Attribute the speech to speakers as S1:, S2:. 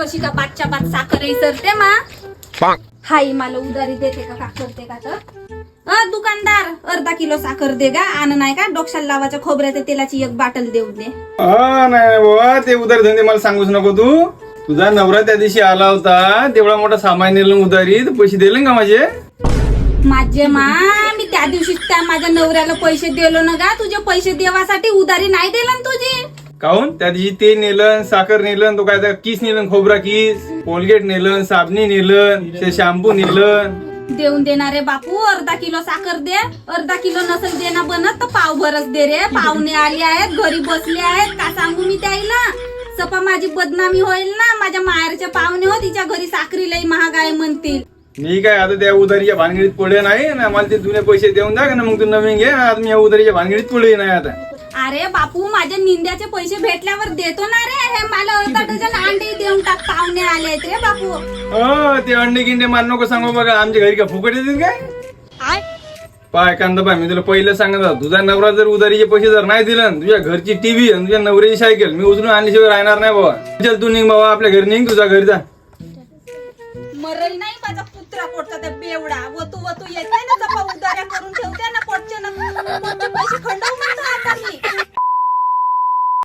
S1: कशी का बादच्या बाद साखर सरते मा? हाई मला उधारी देते का का करते का तर? अ दुकानदार अर्धा किलो साखर दे गा. आण नाही का? डोक्षाला लावाच्या खोबऱ्याच्या तेलाची एक बाटल देऊ दे.
S2: नाही ते उधार धंदे मला सांगूच नको तू. तुझा नवरा त्या दिवशी आला होता तेवढा मोठा सामान नेलं उधारी तर पैसे दिले का माझे?
S1: माझे मा मी त्या दिवशी त्या माझ्या नवऱ्याला पैसे दिलो ना गा. तुझे पैसे देवासाठी उधारी नाही दिला ना तुझी?
S2: काहून त्या दिवशी ते नेलं साखर नेलं तो काय किस नेलं खोबरा किस कोलगेट नेलं साबणी नेलं ते शॅम्पू नेलं
S1: देऊन देणारे बापू अर्धा किलो साखर दे अर्धा किलो नसल देना बनत तर पाव भरच दे रे. पाहुणे आले आहेत घरी बसले आहेत का सांगू मी त्याला सपा माझी बदनामी होईल ना माझ्या माहेरचे पाहुणे हो तिच्या घरी साखरी लई महाग आहे म्हणतील.
S2: मी काय आता त्या उधारीच्या भानगडीत पडले नाही ना मला ते जुने पैसे देऊन द्या ना मग तू नवीन घे आता मी या उधारीच्या भानगडीत पडले नाही आता.
S1: अरे बापू माझ्या निंद्याचे पैसे भेटल्यावर देतो ना रे. हे मला अर्धा डझन अंडे देऊन टाक पाहुणे आले आहेत रे बापू.
S2: हो ते अंडे गिंडे मार नको सांगू बघा. आमच्या घरी का फुकट येतील काय? पाय कांदा पाय मी तुला पहिलं सांगत होतो. तुझा नवरा जर उधारीचे पैसे जर नाही दिलं ना, तुझ्या घरची टीव्ही आणि तुझ्या नवऱ्याची सायकल मी उचलून आणल्याशिवाय राहणार नाही बाबा. चल तू निघ बाबा आपल्या घरी निघ तुझा घरी जा.
S1: मरल नाही माझा कुत्रा पोटचा त्या बेवडा. वतू वतू येते ना जपा उदाऱ्या करून ठेवते ना ना पोटचे पैसे खंड